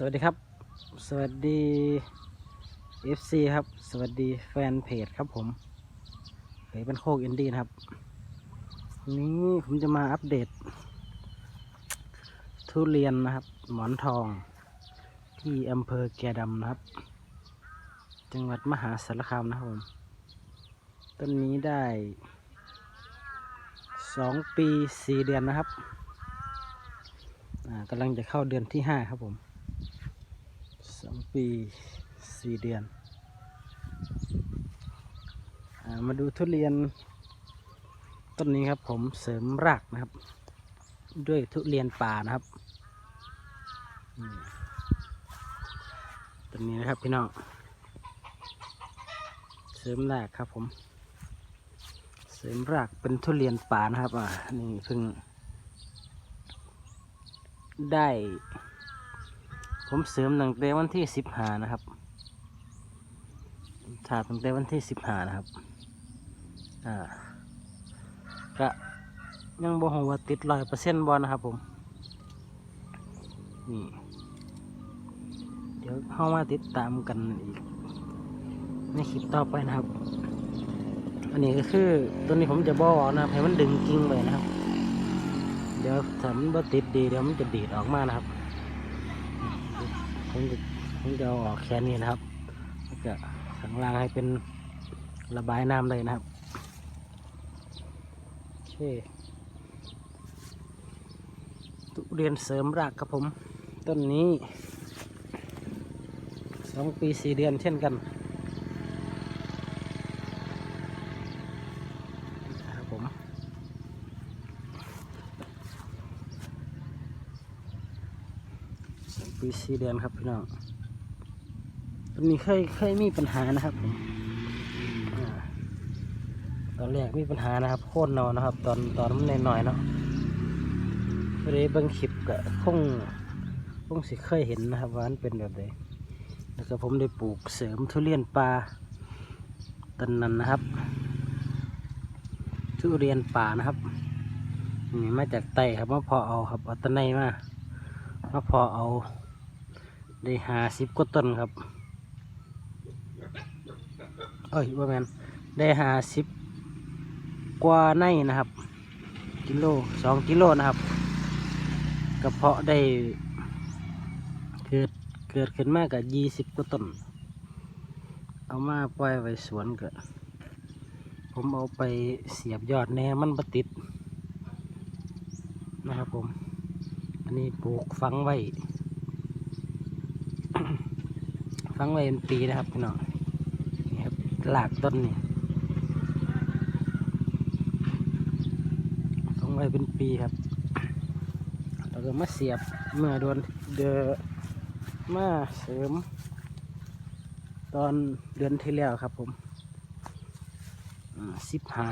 สวัสดีครับ สวัสดี FC ครับ สวัสดีแฟนเพจครับผมเคยเป็นโคกอินดี้นะครับวันนี้ผมจะมาอัปเดต ทุเรียนนะครับ หมอนทอง ที่อำเภอแกดำนะครับ จังหวัดมหาสารคามนะครับผม ต้นนี้ได้สองปีสี่เดือนนะครับกำลังจะเข้าเดือนที่ห้าครับผม องปีสี่เดือนอามาดูทุเรียนต้นนี้ครับผมเสริมรากนะครับ ด้วยทุเรียนป่านะครับต้นนี้นะครับพี่น้องเสริมรากครับผม เสริมรากเป็นทุเรียนป่านะครับอ่านี่เพิ่งได้ ผมเสริมตั้งแต่วันที่สิบหานะครับถาตั้งแต่วันที่สิบหานะครับ อ่า ก็ยังบ่ฮู้ว่าติดร้อยเปอร์เซ็นต์บ่นะครับผม นี่ เดี๋ยวเข้ามาติดตามกันอีก ในคลิปต่อไปนะครับ อันนี้ก็คือตัวนี้ผมจะบ่อนะครับให้มันดึงกิ่งไปนะครับ เดี๋ยวถ้ามันบ่ติดดีเดี๋ยวมันจะดีดออกมานะครับ ผมจะผมจะเอาออกแค่นี้นะครับแล้วก็ข้างล่างให้เป็นระบายน้ำเลยนะครับโอเคตุเรียนเสริมรากครับผม ต้นนี้สองปีสี่เดือนเช่นกัน ครับผม สองปีสี่เดือนครับพี่น้องตอนนี้เคยเคยมีปัญหานะครับผมอตอนแรกมีปัญหานะครับโค่นเนอนนะครับ ตอนตอนมันหน่อยๆเนาะพอดีเบิ่งคลิปก็คงคงสิเคยเห็นนะครับว่ามันเป็นแบบไหนแล้วก็ผมได้ปลูกเสริมทุเรียนปลาต้นนั้นนะครับ ทุเรียนป่านะครับนี่มาจากไต้ครับมาพอเอาครับเอาต้นในมามาพอเอา ได้หาสิบกว่าต้นครับ เอ้ยว่าแมนได้หาสิบกว่าในนะครับ กิโลสองกิโลนะครับ กระเพาะได้เกิดเกิดขึ้นมากกับยี่สิบกว่าต้น เอามาปล่อยไว้สวนก็ผมเอาไปเสียบยอดแน่มันบติดนะครับผม อันนี้ปลูกฝังไว้ ฝังไว้เป็นปีนะครับพี่น้องนี่ครับหลากต้นนี่ฝังไว้เป็นปีครับเราก็มาเสียบเมื่อโดนเดอมาเสริม ตอนเดือนที่แล้วครับผมสิบห้า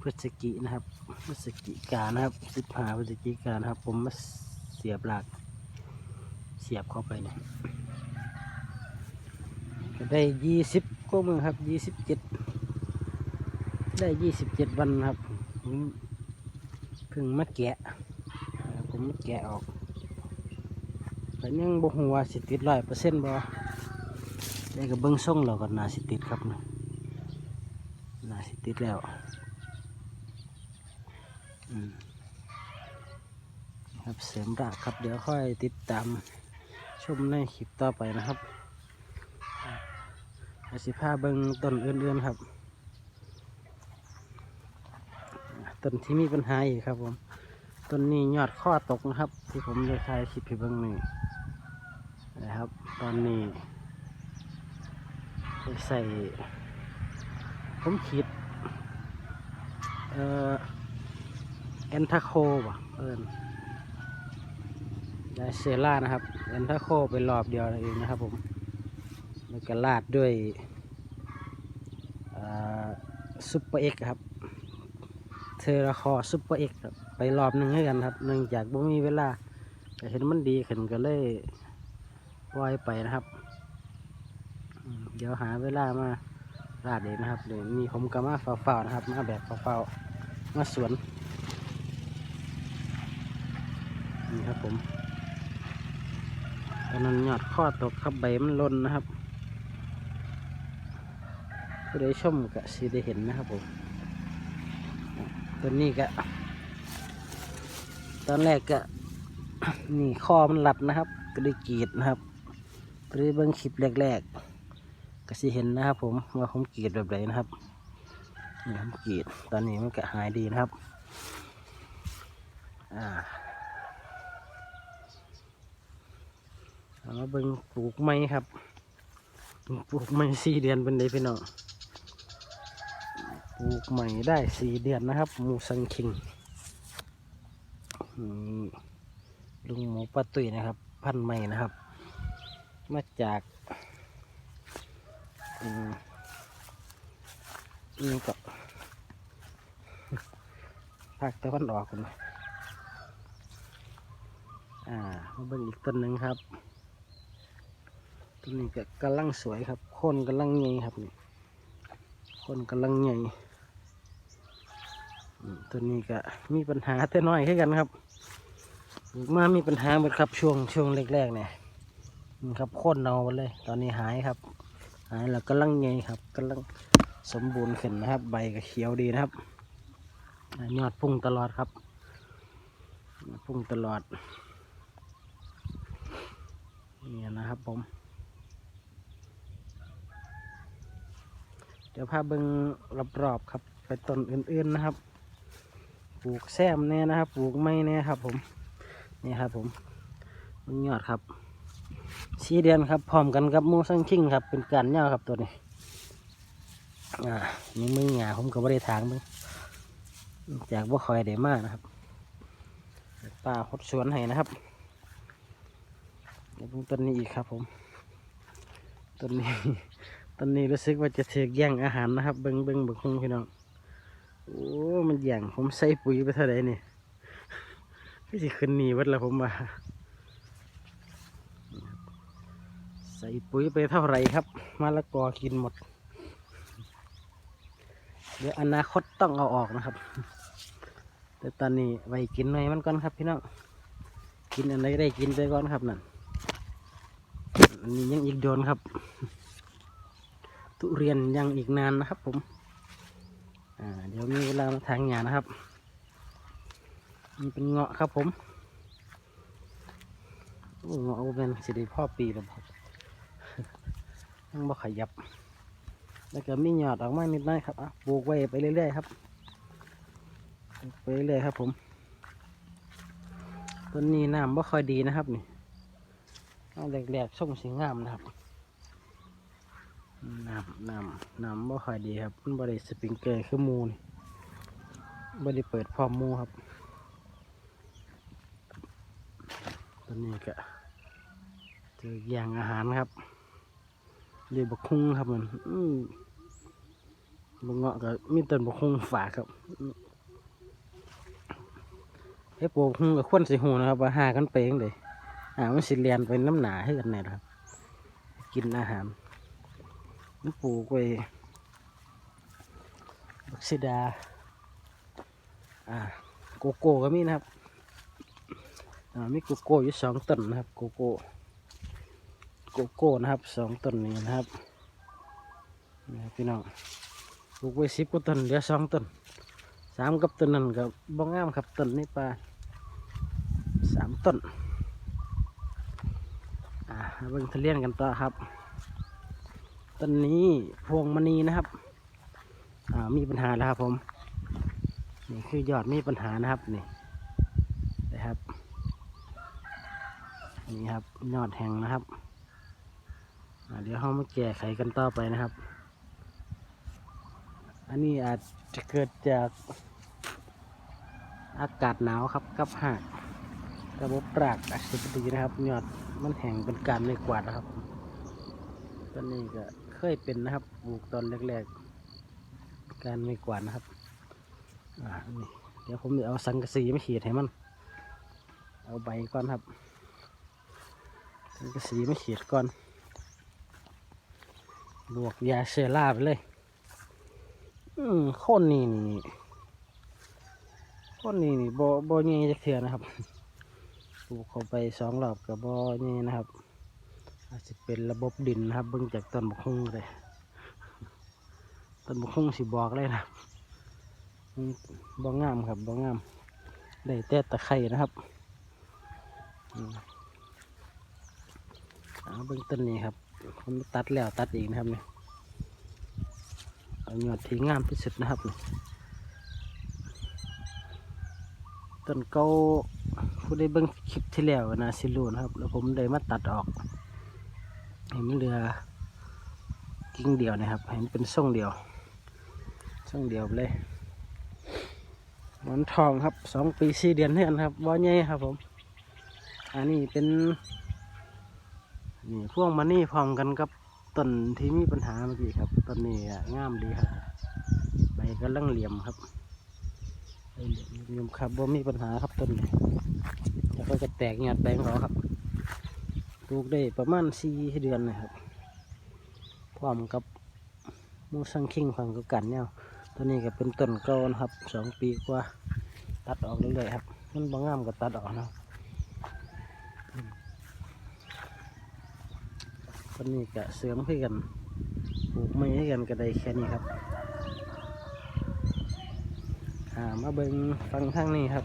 พฤศจิกนะครับพฤศจิกานะครับสิบห้าพฤศจิกานะครับ ผมมาเสียบหลักเสียบเข้าไปเนี่ย ได้ยี่สิบก็มือครับยี่สิบเจ็ดได้ยี่สิบเจ็ดวันครับผมเพิ่งมาแกะผมมาแกะออกแต่ยังบ่หัวสิติดร้อยเปอร์เซ็นต์บ่ได้ก็เบิ้งส่งเราก็น่าสิติดครับนะน่าสิติดแล้วครับเสริมรากครับเดี๋ยวค่อยติดตามชมในคลิปต่อไปนะครับ อาสิพาเบิงต้นเอื่นๆครับต้นที่มีปัญหาอีกครับ ผมต้นนี้ยอดข้อตกนะครับ ที่ผมได้ถ่ายคลิปให้เบิ่งนี่นะครับ ตอนนี้ได้ใส่ผมขีดเอ่อแอนทาโคบ่ะเอิญได้เซล่านะครับแอนทาโคไปรอบเดียวเองนะครับผม แล้วก็ลาดด้วยซุปเปอร์เอ็กครับ เทอร์คอซุปเปอร์เอ็กไปรอบหนึ่งให้กันครับเนื่องจากบ่มีเวลาแต่เห็นมันดีขึ้นก็เลยปล่อยไปนะครับ เดี๋ยวหาเวลามาราดเองนะครับเดี๋ยวมีผมก็มาเฝ้าๆนะครับ มาแบบเฝ้าๆมาสวนนี่ครับผมอนนั้นยอดข้อตกครับใบมันล่นนะครับ ผู้ใดชมก็สิได้เห็นนะครับผมตัวนี้ก็ ตอนแรกก็นี่ข้อมันหลัดนะครับ ก็ได้กรีดนะครับไปได้เบิ้งคลิปแรกๆ ก็สิเห็นนะครับ ผมว่าผมกรีดแบบไหนนะครับนี่ผมกรีดตอนนี้มันก็หายดีนะครับอ่าเอามาเบิ้งปลูกไม้ครับปลูกไม้สี่เดือนเป็นไดพี่น้อง ปลูกใหม่ได้สี่เดือนนะครับหมูสังคิงลุงหมูป้าตุ้ยนะครับ พันใหม่นะครับ มาจากอืมนี่ก็ภาคตะวันออกกันนะอ่ามาเบิ่งอีกต้นหนึ่งครับต้นนี้ก็กำลังสวยครับโคนกำลังใหญ่ครับนี่ คนกำลังใหญ่ต้นนี้ก็มีปัญหาแต่น้อยแค่กันครับลูกมามีปัญหาหมดครับช่วงช่วงแรกๆเนี่ยครับโคนเนาหมดเลย ตอนนี้หายครับ หายแล้วกำลังใหญ่ครับกำลังสมบูรณ์ขึ้นนะครับ ใบก็เขียวดีนะครับยอดพุ่งตลอดครับพุ่งตลอดนี่นะครับผม เดี๋ยวพาเบิงรอบๆครับ ไปต้นอื่นๆนะครับ ปลูกแซมแน่นะครับ ปลูกไม้แน่ครับ ผม นี่ครับ ผมมึงยอดครับสีเดือนครับ พร้อมกันกับมูสังคิงครับ เป็นการเน่าครับตัวนี้ อ่า นี่มึงหยาผมก็ไม่ได้ทางมึงจากว่คอยได้มากนะครับป้าหดสวนให้นะครับเดี๋ยวต้นนี้อีกครับ ผมต้นนี้ ต้นนี้รู้สึกว่าจะเถือกแย่งอาหารนะครับ เบิ้งเบิ้งบิ้งคงพี่น้อง โอ้มันแย่งผมใส่ปุ๋ยไปเท่าไหร่นี่พี่สิขึ้นหนีวัดละผมว่าใส่ปุ๋ยไปเท่าไหร่ครับมะละกอกินหมด เดี๋ยวอนาคตต้องเอาออกนะครับ แต่ตอนนี้ไว้กินหน่อยมันก่อนครับพี่น้องกินอะไรได้กินไปก่อนครับนั่นอันนี้ยังอีกโดนครับ ทุเรียนยังอีกนานนะครับ ผมเดี๋ยวมีเวลามาทางงานนะครับนี่เป็นเงาะครับผมเงาะเป็นสิริพ่อปีแล้วครับยังบ่ขยับ แล้วก็มีหยอดออกมานิดหน่อยครับอะปลูกไว้ไปเรื่อยๆครับไปเรื่อยๆครับผมต้นนี้น้ำไม่ค่อยดีนะครับนี่เอาแหลกๆส่งสีงามนะครับ น้ำน้ำน้ำไม่ค่อยดีครับมันบริสปริงเกอร์คือหมูนี่บริเปิดพร้อมมูครับต้นนี้ก็เจออย่างอาหารครับเรียกบกคุงครับมันมบงเงาะก็มีต้นบกคุงฝากครับไอ้ปลูกคุงกับควนสีหูนะครับว่าหากันไปเองเลยอ่ามันสิเรียนไปน้ำหนาให้กันแน่ครับ กินอาหาร มันปลูกไว้บักซิดา อ่า โกโก้ก็มีนะครับ อ่า มีโกโก้อยู่สองต้นนะครับ โกโก้ โกโก้นะครับสองต้นนี้นะครับนี่พี่น้องปลูกไว้สิบกว่าต้นเหลือสองต้นสามกับต้นนั้นกับบ้องงามครับต้นนี้ปลาสามต้น อ่ามาเบิ่งทะเลียนกันต่อครับ ต้นนี้พวงมณีนะครับมีปัญหาแล้วครับผมนี่คือยอดมีปัญหานะครับนี่นะครับนี่ครับยอดแห้งนะครับเดี๋ยวเรามาแก้ไขกันต่อไปนะครับ อันนี้อาจจะเกิดจากอากาศหนาวครับกับหากระบบปรากอาชีพดีนะครับยอดมันแห้งเป็นการไม่กวาดนะครับตอนนี้ก็ ยเป็นนะครับปลูกตอนแรกๆ การไม่กวาดนะครับอ่านี่เดี๋ยวผมจะเอาสังกะสีมาขีดให้มัน เอาใบก่อนครับ สังกะสีมาขีดก่อนบวกยาเชื้อราไปเลย อืมคนนี่นี่คนนี่นี่บ่บ่เงี้ยจักเถื่อนะครับ ปลูกเข้าไปสองรอบกับบ่เงี้ยนะครับ เป็นระบบดินนะครับเบิ่งจากต้นบกฮุ่งเลยต้นบกฮุ่งสิบอกเลยนะบ่งามครับบ่งามได้แต่ตะไคร่นะครับอืมเอาเบิ่งต้นนี้ครับผมตัดแล้วตัดอีกนะครับเนี่ยเอายอดที่งามที่สุดนะครับนี่ต้นเก่าผู้ได้เบิ่งคลิปที่แล้วนะสิรูนะครับ แล้วผมได้มาตัดออก เห็นมันเหลือกิ่งเดียวนะครับเห็นเป็นทรงเดียวทรงเดียวเลยหมอนทองครับสองปีสี่เดือนเท่านั้นครับว่าใหญ่ครับผม อันนี้เป็นนี่พวงมันนี่พร้อมกันกับต้นที่มีปัญหาเมื่อกี้ครับต้นนี้งามดีครับใบกำลังเหลี่ยมครับเหลี่ยมครับว่ามีปัญหาครับต้นนี้แล้วก็จะแตกยอดแบงเขาครับ ลูกได้ประมาณสี่เดือนนะครับ พร้อมกับมูสังคิงฝั่งกับกันเนี่ยตัวนี้ก็เป็นต้นเก่านะครับสองปีกว่าตัดออกเรื่อยๆครับ มันบางงามก็ตัดออกนะต้นนี้ก็เสริมให้กันปลูกไม่ให้กันก็ได้แค่นี้ครับอ่ามาเบิ่งฟังทางนี้ครับ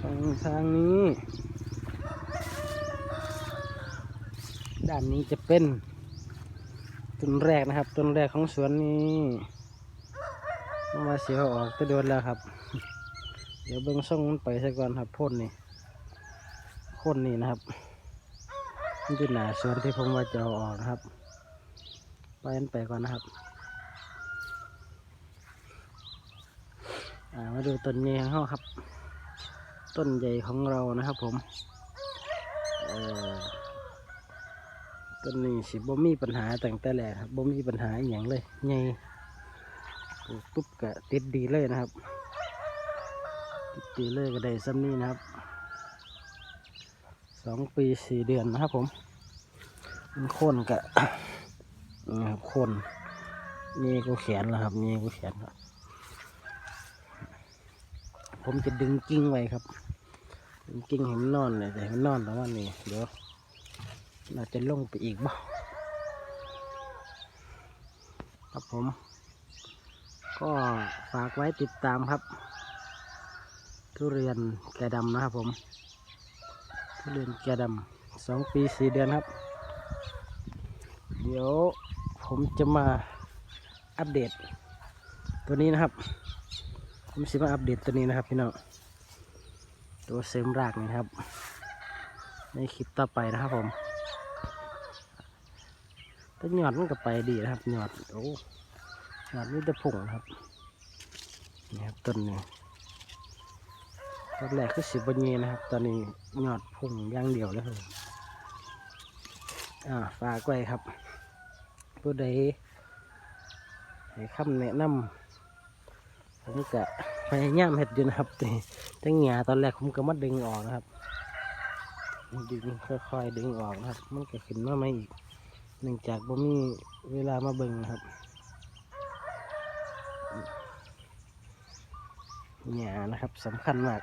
ฟังทางนี้ ด้านนี้จะเป็นต้นแรกนะครับต้นแรกของสวนนี้มาเสียออกจะโดนแล้วครับ เดี๋ยวเบิ้งส่งมันไปซะก่อนครับพ่นนี่พ่นนี่นะครับนี่เป็นหนาสวนที่ผมว่าจะเอาออกนะครับ ไปมันไปก่อนนะครับามาดูต้นใหญ่ของเขาครับ ต้นใหญ่ของเรานะครับผม เออ ต้นนี้สิบ่มีปัญหาตั้งแต่แรกครับบ่มีปัญหาอย่างเลยไงปลูกปุ๊บก็ติดดีเลยนะครับ ติดดีเลยก็ได้ซ้ำนี้นะครับสองปีสี่เดือนนะครับผมมันโค่นกะนี่ครับโค่นนี่กูแขนแล้วครับนี่กูแขนครับ ผมจะดึงกิ้งไว้ครับ ดึงกิ้งให้มันนอนเลยแต่ให้มันนอนแล้ววันนี้เดี๋ยว น่าจะลงไปอีกบ่ครับผม ก็ฝากไว้ติดตามครับ ทุเรียนแกดำนะครับผม ทุเรียนแกดำสองปีสี่เดือนครับ เดี๋ยวผมจะมาอัปเดต ตัวนี้นะครับ ผมสิมาอัปเดตตัวนี้นะครับพี่น้องตัวเสริมรากนี่นะครับ ในคลิปต่อไปนะครับผม แต่หยอดมันก็ไปดีนะครับหยอดโอ้หยอดนี่จะผงครับนี่ครับต้นนี้ตอนแรกคือสิบวันนี้นะครับ ตอนนี้หยอดผงย่างเดียวแล้วครับอ่าฝากไว้ครับผู้ใดให้คำแนะนำผมก็พยายามเห็ดอยู่นะครับแต่แต่หงาตอนแรกผมก็มาดึงออกนะครับดึงค่อยๆดึงออกนะครับ มันก็ขึ้นมาไม่อีก เนื่องจากบ่มีเวลามาเบิ่งนะครับหญ้านะครับสำคัญมาก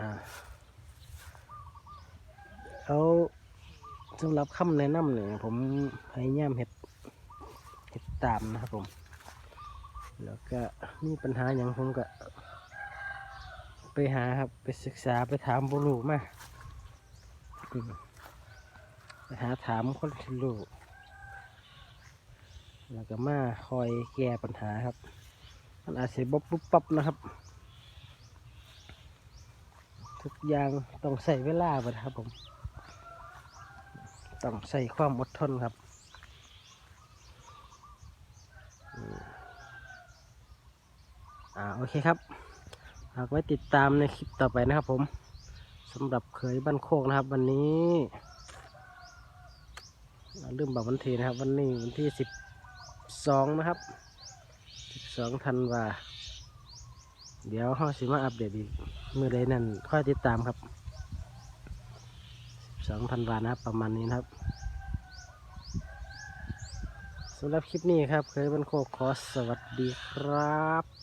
อ่าเอาสำหรับคำแนะนำเนี่ยผมพยายามเห็ดเห็ดตามนะครับผม แล้วก็มีปัญหาอย่างผมก็ ไปหาครับ ไปศึกษาไปถามผู้รู้มา ไปหาถามคนที่รู้แล้วก็มาคอยแก้ปัญหาครับ มันอาจจะบบปุ๊บปั๊บนะครับ ทุกอย่างต้องใส่เวลาไปครับผม ต้องใส่ความอดทนครับอ่าโอเคครับฝากไว้ติดตามในคลิปต่อไปนะครับผมสำหรับเคยบ้านโคกนะครับ วันนี้ อ่าลืมบอกวันที่นะครับ วันนี้วันที่สิบสองนะครับสิบสองธันวาเดี๋ยวห้องสิมาอัปเดตอีกเมื่อใดนั่นค่อยติดตามครับสิบสองธันวานะครับประมาณนี้นะครับสำหรับคลิปนี้ครับเคยบันโคขอสวัสดีครับ